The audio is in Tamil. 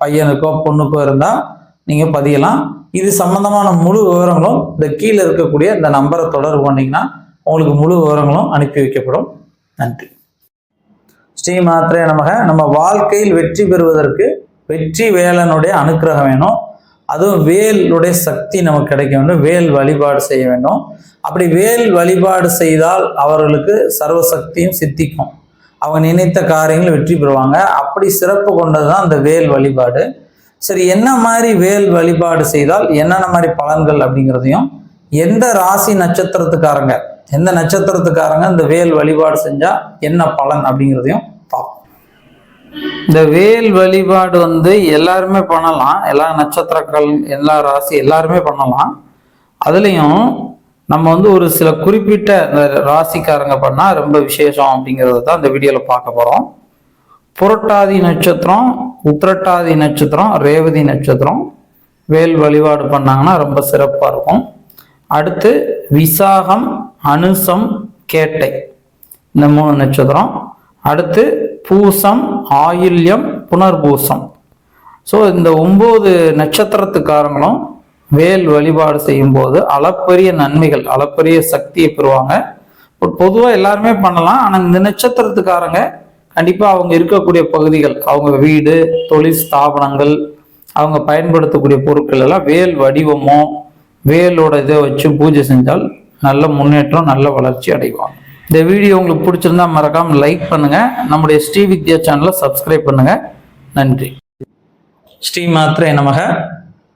பையனுக்கோ பொண்ணுக்கோ இருந்தால் நீங்கள் பதியலாம். இது சம்பந்தமான முழு விவரங்களும் இந்த கீழே இருக்கக்கூடிய இந்த நம்பரை தொடர்பு பண்ணிங்கன்னா உங்களுக்கு முழு விவரங்களும் அனுப்பி வைக்கப்படும். நன்றி. ஸ்ரீ மாத்திரை நமக நம்ம வாழ்க்கையில் வெற்றி பெறுவதற்கு வெற்றி வேலனுடைய அனுக்கிரகம் வேணும். அதுவும் வேலுடைய சக்தி நமக்கு கிடைக்க வேண்டும். வேல் வழிபாடு செய்ய வேண்டும். அப்படி வேல் வழிபாடு செய்தால் அவர்களுக்கு சர்வ சக்தியும் சித்திக்கும். அவங்க நினைத்த காரியங்கள் வெற்றி பெறுவாங்க. அப்படி சிறப்பு கொண்டது தான் அந்த வேல் வழிபாடு. சரி என்ன மாதிரி வேல் வழிபாடு செய்தால் என்னென்ன மாதிரி பலன்கள் அப்படிங்கிறதையும் எந்த ராசி நட்சத்திரத்துக்காரங்க எந்த நட்சத்திரத்துக்காரங்க இந்த வேல் வழிபாடு செஞ்சா என்ன பலன் அப்படிங்கிறதையும் பார்ப்போம். இந்த வேல் வழிபாடு வந்து எல்லாருமே பண்ணலாம். எல்லா நட்சத்திரங்கள் எல்லா ராசி எல்லாருமே பண்ணலாம். அதுலேயும் நம்ம வந்து ஒரு சில குறிப்பிட்ட ராசிக்காரங்க பண்ணால் ரொம்ப விசேஷம் அப்படிங்கிறத தான் இந்த வீடியோவில் பார்க்க போகிறோம் புரட்டாதி நட்சத்திரம் உத்திரட்டாதி நட்சத்திரம் ரேவதி நட்சத்திரம். வேல் வழிபாடு பண்ணாங்கன்னா ரொம்ப சிறப்பாக இருக்கும். அடுத்து விசாகம் அனுசம் கேட்டை. இந்த மூணு நட்சத்திரம். அடுத்து பூசம் ஆயில்யம் புனர்பூசம். ஸோ இந்த ஒம்பது நட்சத்திரத்துக்காரங்களும் வேல் வழிபாடு செய்யும்போது அளப்பரிய நன்மைகள் அளப்பரிய சக்தியை பெறுவாங்க. பொதுவாக எல்லாருமே பண்ணலாம். ஆனால் இந்த நட்சத்திரத்துக்காரங்க கண்டிப்பாக அவங்க இருக்கக்கூடிய பகுதிகள் அவங்க வீடு தொழில் ஸ்தாபனங்கள் அவங்க பயன்படுத்தக்கூடிய பொருட்கள் எல்லாம் வேல் வடிவமோ வேலோட இதை வச்சு பூஜை செஞ்சால் நல்ல முன்னேற்றம் நல்ல வளர்ச்சி அடைவாங்க. இந்த வீடியோ உங்களுக்கு பிடிச்சிருந்தா மறக்காம லைக் பண்ணுங்க. நம்முடைய ஸ்ரீ வித்யா சேனலை சப்ஸ்கிரைப் பண்ணுங்க. நன்றி. ஸ்ரீ மாத்திரை நமக.